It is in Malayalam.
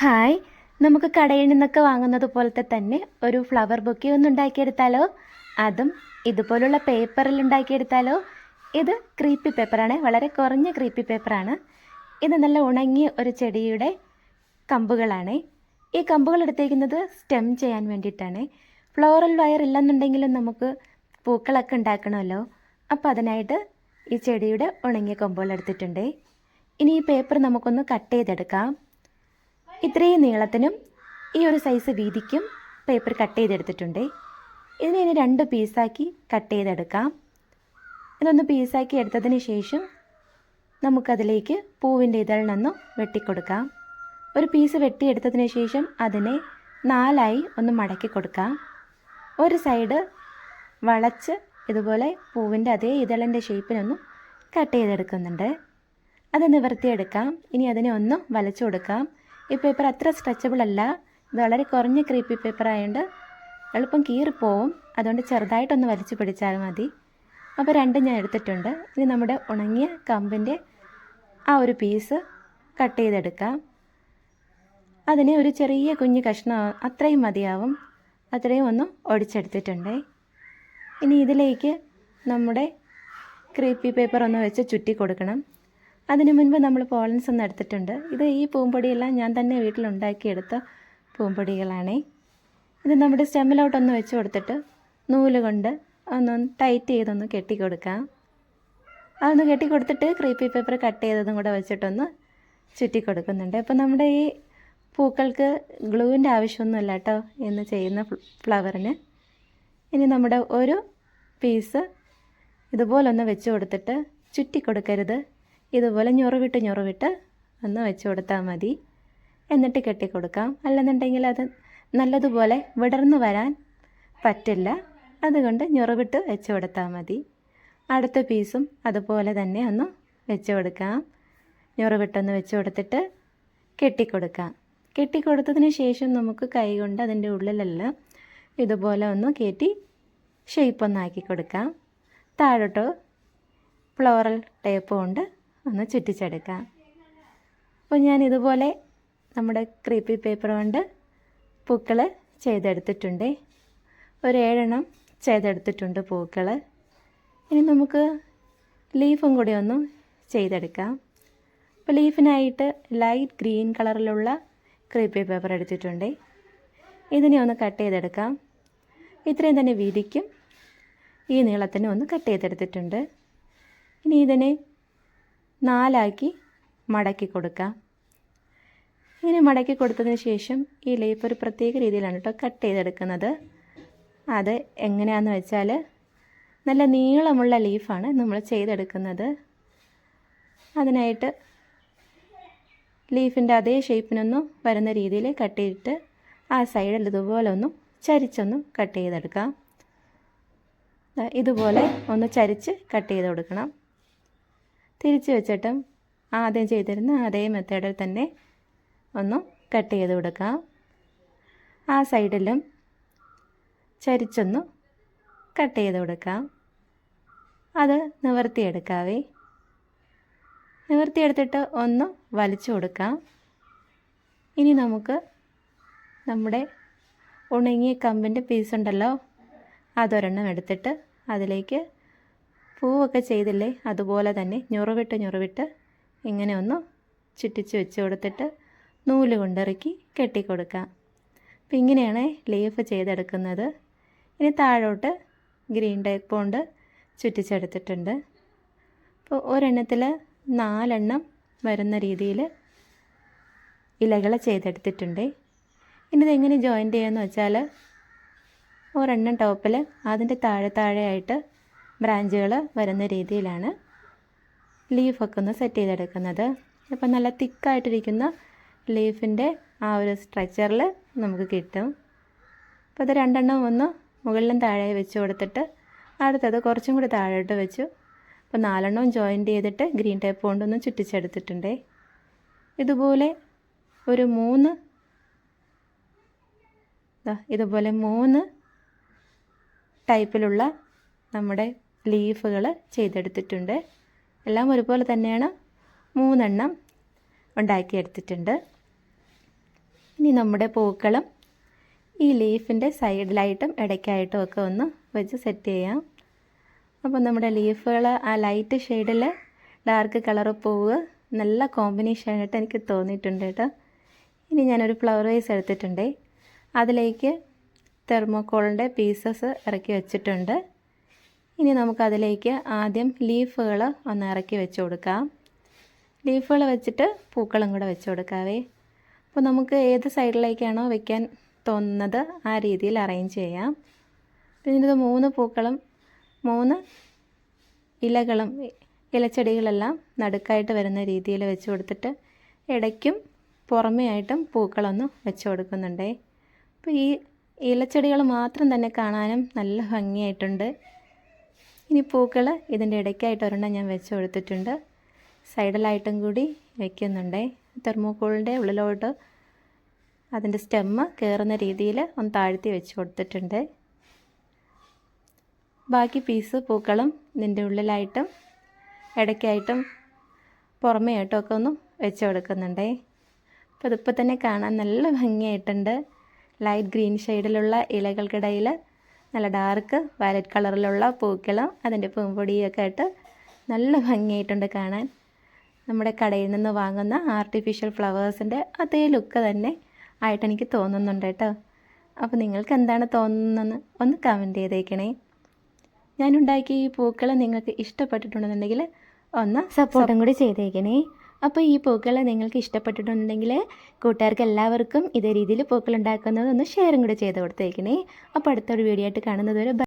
ഹായ്. നമുക്ക് കടയിൽ നിന്നൊക്കെ വാങ്ങുന്നത് പോലത്തെ തന്നെ ഒരു ഫ്ലവർ ബൊക്കെ ഒന്ന് ഉണ്ടാക്കിയെടുത്താലോ? അതും ഇതുപോലുള്ള പേപ്പറിൽ ഉണ്ടാക്കിയെടുത്താലോ? ഇത് ക്രീപ്പി പേപ്പറാണ് വളരെ കുറഞ്ഞ ക്രീപ്പി പേപ്പറാണ് ഇത് നല്ല ഉണങ്ങിയ ഒരു ചെടിയുടെ കമ്പുകളാണ്. ഈ കമ്പുകൾ എടുത്തേക്കുന്നത് സ്റ്റെം ചെയ്യാൻ വേണ്ടിയിട്ടാണ്. ഫ്ലോറൽ വയർ ഇല്ലെന്നുണ്ടെങ്കിലും നമുക്ക് പൂക്കളൊക്കെ ഉണ്ടാക്കണമല്ലോ. അപ്പോൾ അതിനായിട്ട് ഈ ചെടിയുടെ ഉണങ്ങിയ കമ്പുകൾ എടുത്തിട്ടുണ്ട്. ഇനി ഈ പേപ്പർ നമുക്കൊന്ന് കട്ട് ചെയ്തെടുക്കാം. ഇത്രയും നീളത്തിനും ഈ ഒരു സൈസ് വീതിക്കും പേപ്പർ കട്ട് ചെയ്തെടുത്തിട്ടുണ്ട്. ഇതിനെ ഇനി രണ്ട് പീസാക്കി കട്ട് ചെയ്തെടുക്കാം. ഇതൊന്ന് പീസാക്കി എടുത്തതിന് ശേഷം നമുക്കതിലേക്ക് പൂവിന്റെ ഇതളിൽ നിന്നും വെട്ടിക്കൊടുക്കാം. ഒരു പീസ് വെട്ടിയെടുത്തതിന് ശേഷം അതിനെ നാലായി ഒന്ന് മടക്കി കൊടുക്കാം. ഒരു സൈഡ് വളച്ച് ഇതുപോലെ പൂവിന്റെ അതേ ഇതളിന്റെ ഷേപ്പിനൊന്ന് കട്ട് ചെയ്തെടുക്കുന്നുണ്ട്. അത് നിവർത്തിയെടുക്കാം. ഇനി അതിനെ ഒന്ന് വലച്ചു കൊടുക്കാം. ഈ പേപ്പർ അത്ര സ്ട്രെച്ചബിൾ അല്ല. വളരെ കുറഞ്ഞ ക്രീപ്പി പേപ്പർ ആയതുകൊണ്ട് എളുപ്പം കീറിപ്പോവും. അതുകൊണ്ട് ചെറുതായിട്ടൊന്ന് വലിച്ചു പിടിച്ചാൽ മതി. അപ്പോൾ രണ്ടും ഞാൻ എടുത്തിട്ടുണ്ട്. ഇനി നമ്മുടെ ഉണങ്ങിയ കമ്പിന്റെ ആ ഒരു പീസ് കട്ട് ചെയ്തെടുക്കാം. അതിനെ ഒരു ചെറിയ കുഞ്ഞു കഷ്ണം അത്രയും മതിയാവും. അത്രയും ഒന്ന് ഒടിച്ചെടുത്തിട്ടുണ്ട്. ഇനി ഇതിലേക്ക് നമ്മുടെ ക്രീപ്പി പേപ്പർ ഒന്ന് വെച്ച് ചുറ്റി കൊടുക്കണം. അതിനു മുൻപ് നമ്മൾ പോളൻസ് ഒന്ന് എടുത്തിട്ടുണ്ട്. ഇത് ഈ പൂമ്പൊടിയെല്ലാം ഞാൻ തന്നെ വീട്ടിലുണ്ടാക്കിയെടുത്ത പൂമ്പൊടികളാണേ. ഇത് നമ്മുടെ സ്റ്റെമ്മിലോട്ടൊന്ന് വെച്ച് കൊടുത്തിട്ട് നൂൽ കൊണ്ട് ഒന്ന് ടൈറ്റ് ചെയ്തൊന്ന് കെട്ടി കൊടുക്കാം അതൊന്ന് കെട്ടി കൊടുത്തിട്ട് ക്രീപ്പി പേപ്പർ കട്ട് ചെയ്തതും കൂടെ വെച്ചിട്ടൊന്ന് ചുറ്റി കൊടുക്കുന്നുണ്ട് അപ്പോൾ നമ്മുടെ ഈ പൂക്കൾക്ക് ഗ്ലൂവിന്റെ ആവശ്യമൊന്നുമില്ല കേട്ടോ എന്ന് ചെയ്യുന്ന ഫ്ലവറിന്. ഇനി നമ്മുടെ ഒരു പീസ് ഇതുപോലൊന്ന് വെച്ച് കൊടുത്തിട്ട് ചുറ്റി കൊടുക്കരുത് ഇതുപോലെ ഞൊറവിട്ട് ഞൊറവിട്ട് ഒന്ന് വെച്ച് കൊടുത്താൽ മതി. എന്നിട്ട് കെട്ടിക്കൊടുക്കാം അല്ലെന്നുണ്ടെങ്കിൽ അത് നല്ലതുപോലെ വിടർന്നു വരാൻ പറ്റില്ല. അതുകൊണ്ട് ഞൊറവിട്ട് വെച്ച് കൊടുത്താൽ മതി. അടുത്ത പീസും അതുപോലെ തന്നെ ഒന്ന് വെച്ച് കൊടുക്കാം. ഞൊറവിട്ടൊന്ന് വെച്ച് കൊടുത്തിട്ട് കെട്ടിക്കൊടുക്കാം കെട്ടിക്കൊടുത്തതിന് ശേഷം നമുക്ക് കൈ കൊണ്ട് അതിന്റെ ഉള്ളിലെല്ലാം ഇതുപോലെ ഒന്ന് കയറ്റി ഷേപ്പ് ഒന്നാക്കി കൊടുക്കാം. താഴോട്ടോ ഫ്ലോറൽ ടേപ്പ് കൊണ്ട് ഒന്ന് ചുറ്റിച്ചെടുക്കാം. അപ്പോൾ ഞാൻ ഇതുപോലെ നമ്മുടെ ക്രീപ്പി പേപ്പർ കൊണ്ട് പൂക്കൾ ചെയ്തെടുത്തിട്ടുണ്ട്. ഒരു ഏഴെണ്ണം ചെയ്തെടുത്തിട്ടുണ്ട് പൂക്കൾ ഇനി നമുക്ക് ലീഫും കൂടി ഒന്ന് ചെയ്തെടുക്കാം. അപ്പോൾ ലീഫിനായിട്ട് ലൈറ്റ് ഗ്രീൻ കളറിലുള്ള ക്രീപ്പി പേപ്പർ എടുത്തിട്ടുണ്ട്. ഇതിനെ ഒന്ന് കട്ട് ചെയ്തെടുക്കാം. ഇത്രയും തന്നെ വീതിക്കും. ഈ നീളത്തിന് ഒന്ന് കട്ട് ചെയ്തെടുത്തിട്ടുണ്ട്. ഇനി ഇതിനെ നാലാക്കി മടക്കി കൊടുക്കാം. ഇങ്ങനെ മടക്കി കൊടുത്തതിന് ശേഷം ഈ ലേപ്പ് ഒരു പ്രത്യേക രീതിയിലാണ് കേട്ടോ കട്ട് ചെയ്തെടുക്കുന്നത്. അത് എങ്ങനെയാണെന്ന് വെച്ചാൽ നല്ല നീളമുള്ള ലീഫാണ് നമ്മൾ ചെയ്തെടുക്കുന്നത്. അതിനായിട്ട് ലീഫിന്റെ അതേ ഷേപ്പിനൊന്നും വരുന്ന രീതിയിൽ കട്ട് ചെയ്തിട്ട് ആ സൈഡിൽ ഇതുപോലെ ഒന്നും ചരിച്ചൊന്നും കട്ട് ചെയ്തെടുക്കാം. ഇതുപോലെ ഒന്ന് ചരിച്ച് കട്ട് ചെയ്ത് കൊടുക്കണം. തിരിച്ച് വെച്ചിട്ടും ആദ്യം ചെയ്തിരുന്ന അതേ മെത്തേഡിൽ തന്നെ ഒന്ന് കട്ട് ചെയ്ത് കൊടുക്കാം. ആ സൈഡിലും ചരിച്ചൊന്ന് കട്ട് ചെയ്ത് കൊടുക്കാം. അത് നിവർത്തിയെടുക്കാവേ. നിവർത്തിയെടുത്തിട്ട് ഒന്ന് വലിച്ചു കൊടുക്കാം. ഇനി നമുക്ക് നമ്മുടെ ഉണങ്ങിയ കമ്പിന്റെ പീസ് ഉണ്ടല്ലോ അതൊരെണ്ണം എടുത്തിട്ട് അതിലേക്ക് പൂവൊക്കെ ചെയ്തില്ലേ? അതുപോലെ തന്നെ ഞുറവിട്ട് ഞുറവിട്ട് ഇങ്ങനെ ഒന്ന് ചുറ്റിച്ച് വെച്ച് കൊടുത്തിട്ട് നൂൽ കൊണ്ടിറക്കി കെട്ടിക്കൊടുക്കാം. അപ്പം ഇങ്ങനെയാണ് ലീഫ് ചെയ്തെടുക്കുന്നത്. ഇനി താഴോട്ട് ഗ്രീൻ ടൈപ്പ് കൊണ്ട് ചുറ്റിച്ചെടുത്തിട്ടുണ്ട്. അപ്പോൾ ഒരെണ്ണത്തിൽ നാലെണ്ണം വരുന്ന രീതിയിൽ ഇലകൾ ചെയ്തെടുത്തിട്ടുണ്ട്. ഇനി ഇതെങ്ങനെ ജോയിന്റ് ചെയ്യാമെന്ന് വെച്ചാൽ ഒരെണ്ണം ടോപ്പിൽ അതിന്റെ താഴെ താഴെയായിട്ട് ബ്രാഞ്ചുകൾ വരുന്ന രീതിയിലാണ് ലീഫൊക്കെ ഒന്ന് സെറ്റ് ചെയ്തെടുക്കുന്നത്. അപ്പം നല്ല തിക്കായിട്ടിരിക്കുന്ന ലീഫിന്റെ ആ ഒരു സ്ട്രക്ചറിൽ നമുക്ക് കിട്ടും. അപ്പോൾ ഇത് രണ്ടെണ്ണം ഒന്ന് മുകളിലും താഴെ വെച്ച് കൊടുത്തിട്ട് അടുത്തത് കുറച്ചും കൂടി താഴോട്ട് വെച്ചു. അപ്പോൾ നാലെണ്ണവും ജോയിന്റ് ചെയ്തിട്ട് ഗ്രീൻ ടേപ്പ് കൊണ്ടൊന്ന് ചുറ്റിച്ചെടുത്തിട്ടുണ്ട്. ഇതുപോലെ ഒരു മൂന്ന് ഇതുപോലെ മൂന്ന് ടൈപ്പിലുള്ള നമ്മുടെ ലീഫുകൾ ചെയ്തെടുത്തിട്ടുണ്ട്. എല്ലാം ഒരുപോലെ തന്നെയാണ് മൂന്നെണ്ണം ഉണ്ടാക്കിയെടുത്തിട്ടുണ്ട്. ഇനി നമ്മുടെ പൂക്കളും ഈ ലീഫിന്റെ സൈഡിലായിട്ടും ഇടയ്ക്കായിട്ടും ഒക്കെ ഒന്ന് വെച്ച് സെറ്റ് ചെയ്യാം. അപ്പോൾ നമ്മുടെ ലീഫുകൾ ആ ലൈറ്റ് ഷെയ്ഡിൽ ഡാർക്ക് കളർ പൂവ് നല്ല കോമ്പിനേഷൻ കോമ്പിനേഷനായിട്ട് എനിക്ക് തോന്നിയിട്ടുണ്ട് കേട്ടോ. ഇനി ഞാനൊരു ഫ്ലവർ വൈസ് എടുത്തിട്ടുണ്ടേ. അതിലേക്ക് തെർമോക്കോളിന്റെ പീസസ് ഇറക്കി വെച്ചിട്ടുണ്ട്. ഇനി നമുക്കതിലേക്ക് ആദ്യം ലീഫുകൾ ഒന്ന് ഇറക്കി വെച്ച് കൊടുക്കാം. ലീഫുകൾ വെച്ചിട്ട് പൂക്കളും കൂടെ വെച്ച് കൊടുക്കാവേ. അപ്പോൾ നമുക്ക് ഏത് സൈഡിലേക്കാണോ വെക്കാൻ തോന്നുന്നത് ആ രീതിയിൽ അറേഞ്ച് ചെയ്യാം. പിന്നെ ഇത് മൂന്ന് പൂക്കളും മൂന്ന് ഇലകളും ഇലച്ചെടികളെല്ലാം നടുക്കായിട്ട് വരുന്ന രീതിയിൽ വെച്ച് കൊടുത്തിട്ട് ഇടയ്ക്കും പുറമേ ആയിട്ടും പൂക്കളൊന്ന് വെച്ച് കൊടുക്കുന്നുണ്ടേ. അപ്പോൾ ഈ ഇലച്ചെടികൾ മാത്രം തന്നെ കാണാനും നല്ല ഭംഗിയായിട്ടുണ്ട്. ഇനി പൂക്കൾ ഇതിന്റെ ഇടയ്ക്കായിട്ട് ഒരെണ്ണം ഞാൻ വെച്ച് കൊടുത്തിട്ടുണ്ട്. സൈഡിലായിട്ടും കൂടി വെക്കുന്നുണ്ടേ. തെർമോക്കോളിന്റെ ഉള്ളിലോട്ട് അതിന്റെ സ്റ്റെമ്മ് കയറുന്ന രീതിയിൽ ഒന്ന് താഴ്ത്തി വെച്ച് കൊടുത്തിട്ടുണ്ട്. ബാക്കി പീസ് പൂക്കളും ഇതിന്റെ ഉള്ളിലായിട്ടും ഇടയ്ക്കായിട്ടും പുറമേ ആയിട്ടും ഒക്കെ ഒന്ന് വെച്ച് കൊടുക്കുന്നുണ്ടേ. അപ്പോൾ ഇതിപ്പോൾ തന്നെ കാണാൻ നല്ല ഭംഗിയായിട്ടുണ്ട്. ലൈറ്റ് ഗ്രീൻ ഷെയ്ഡിലുള്ള ഇലകൾക്കിടയിൽ നല്ല ഡാർക്ക് വയലറ്റ് കളറിലുള്ള പൂക്കളും അതിന്റെ പൂമ്പൊടിയൊക്കെ ആയിട്ട് നല്ല ഭംഗിയായിട്ടുണ്ട് കാണാൻ. നമ്മുടെ കടയിൽ നിന്ന് വാങ്ങുന്ന ആർട്ടിഫിഷ്യൽ ഫ്ലവേഴ്സിന്റെ അതേ ലുക്ക് തന്നെ ആയിട്ട് എനിക്ക് തോന്നുന്നുണ്ട് കേട്ടോ. അപ്പോൾ നിങ്ങൾക്ക് എന്താണ് തോന്നുന്നതെന്ന് ഒന്ന് കമന്റ് ചെയ്തേക്കണേ. ഞാനുണ്ടാക്കിയ ഈ പൂക്കൾ നിങ്ങൾക്ക് ഇഷ്ടപ്പെട്ടിട്ടുണ്ടെന്നുണ്ടെങ്കിൽ ഒന്ന് സപ്പോർട്ടും കൂടി ചെയ്തേക്കണേ. അപ്പോൾ ഈ പൂക്കൾ നിങ്ങൾക്ക് ഇഷ്ടപ്പെട്ടിട്ടുണ്ടെങ്കിൽ കൂട്ടുകാർക്ക് എല്ലാവർക്കും ഇതേ രീതിയിൽ പൂക്കൾ ഉണ്ടാക്കുന്നത് ഒന്ന് ഷെയറും കൂടി ചെയ്ത് കൊടുത്തേക്കണേ. അപ്പോൾ അടുത്തൊരു വീഡിയോ ആയിട്ട് കാണുന്നത് വരെ